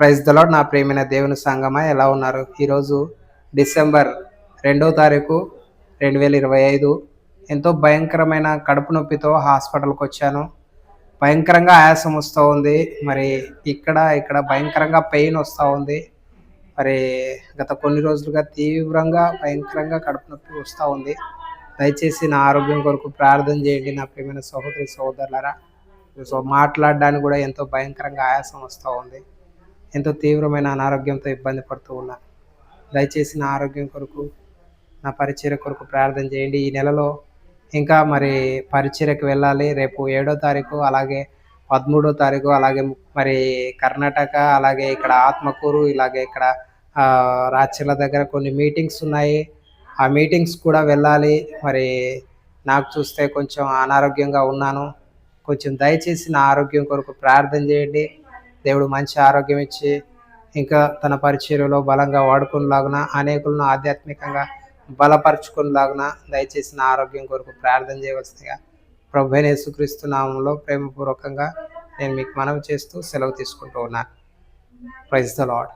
Praise దలో నా ప్రేమైన దేవుని సంగమా ఎలా ఉన్నారు? ఈరోజు డిసెంబర్ రెండో తారీఖు రెండు వేల ఇరవై ఐదు. ఎంతో భయంకరమైన కడుపు నొప్పితో హాస్పిటల్కి వచ్చాను. భయంకరంగా ఆయాసం వస్తూ ఉంది. మరి ఇక్కడ ఇక్కడ భయంకరంగా పెయిన్ వస్తూ ఉంది. మరి గత కొన్ని రోజులుగా తీవ్రంగా భయంకరంగా కడుపు నొప్పి వస్తూ ఉంది. దయచేసి నా ఆరోగ్యం కొరకు ప్రార్థన చేయండి నా ప్రియమైన సహోదరి సహోదరులరా. సో మాట్లాడడానికి కూడా ఎంతో భయంకరంగా ఆయాసం వస్తూ ఉంది. ఎంతో తీవ్రమైన అనారోగ్యంతో ఇబ్బంది పడుతూ ఉన్నాను దయచేసి నా ఆరోగ్యం కొరకు నా పరిచర్య కొరకు ప్రార్థన చేయండి. ఈ నెలలో ఇంకా మరి పరిచర్యకు వెళ్ళాలి. రేపు ఏడో తారీఖు అలాగే పదమూడో తారీఖు అలాగే మరి కర్ణాటక అలాగే ఇక్కడ ఆత్మకూరు ఇలాగే ఇక్కడ రాచర్ల దగ్గర కొన్ని మీటింగ్స్ ఉన్నాయి. ఆ మీటింగ్స్ కూడా వెళ్ళాలి. మరి నాకు చూస్తే కొంచెం అనారోగ్యంగా ఉన్నాను. కొంచెం దయచేసి నా ఆరోగ్యం కొరకు ప్రార్థన చేయండి. దేవుడు మంచి ఆరోగ్యం ఇచ్చి ఇంకా తన పరిచర్యలో బలంగా వాడుకునేలాగున అనేకులను ఆధ్యాత్మికంగా బలపరుచుకునేలాగున దయచేసి నా ఆరోగ్యం కొరకు ప్రార్థన చేయవలసిందిగా ప్రభు యేసుక్రీస్తు నామంలో ప్రేమపూర్వకంగా నేను మీకు మనవి చేస్తూ సెలవు తీసుకుంటూ ఉన్నాను ప్రైజ్ ద లాడ్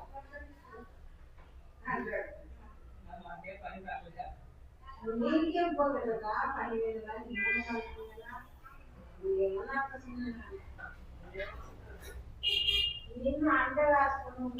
నీకేం పోగలరా పదివేలు ఏమన్నా இன்னும் அந்த வாசனும்